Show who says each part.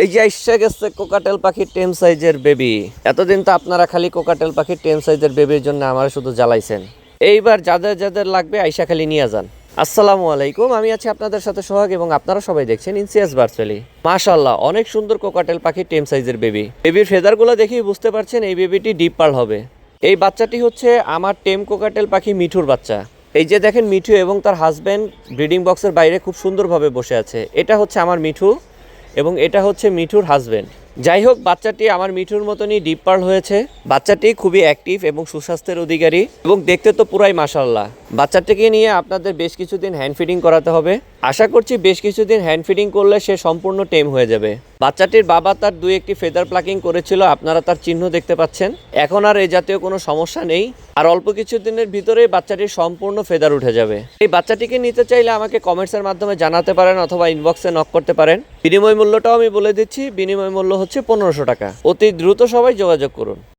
Speaker 1: এই যে এসে গেছে কোকাটেল পাখির টেম সাইজের বেবি। এতদিন তো আপনারা খালি কোকাটেল পাখির টেম সাইজের বেবির জন্য আমার শুধু জ্বালাইছেন। এইবার যাদের যাদের লাগবে আইসা খালি নিয়ে যান। আসসালামু আলাইকুম, আমি আছি আপনাদের সাথে সোহাগ এবং আপনারা সবাই দেখছেন ইনসিয়াস ভার্চুয়ালি। মাশাল্লাহ অনেক সুন্দর কোকাটেল পাখির টেম সাইজের বেবি। বেবির ফেদারগুলো দেখেই বুঝতে পারছেন এই বেবিটি ডিপ পার্ল হবে। এই বাচ্চাটি হচ্ছে আমার টেম কোকাটেল পাখি মিঠুর বাচ্চা। এই যে দেখেন মিঠু এবং তার হাজব্যান্ড ব্রিডিং বক্সের বাইরে খুব সুন্দরভাবে বসে আছে। এটা হচ্ছে আমার মিঠু। এবং এটা হচ্ছে মিঠুর হাজবেন্ড যাই হোক বাচ্চাটি আমার মিঠুর মতনই ডিপ পার্ল হয়েছে। বাচ্চাটি খুবই অ্যাক্টিভ এবং সুস্বাস্থ্যের অধিকারী এবং দেখতে তো পুরাই মাসাল্লাহ বাচ্চাটিকে নিয়ে আপনাদের বেশ কিছুদিন হ্যান্ড ফিডিং করাতে হবে। আশা করছি বেশ কিছুদিন হ্যান্ড ফিডিং করলে সে সম্পূর্ণ টেম হয়ে যাবে। বাচ্চাটির বাবা তার দুই একটি ফেদার প্লাকিং করেছিল, আপনারা তার চিহ্ন দেখতে পাচ্ছেন। এখন আর এই জাতীয় কোনো সমস্যা নেই। আর অল্প কিছুদিনের ভিতরেই বাচ্চাটির সম্পূর্ণ ফেদার উঠে যাবে। এই বাচ্চাটিকে নিতে চাইলে আমাকে কমেন্টসের মাধ্যমে জানাতে পারেন অথবা ইনবক্সে নক করতে পারেন। বিনিময় মূল্যটাও আমি বলে দিচ্ছি। বিনিময় মূল্য হচ্ছে পনেরোশো টাকা। অতি দ্রুত সবাই যোগাযোগ করুন।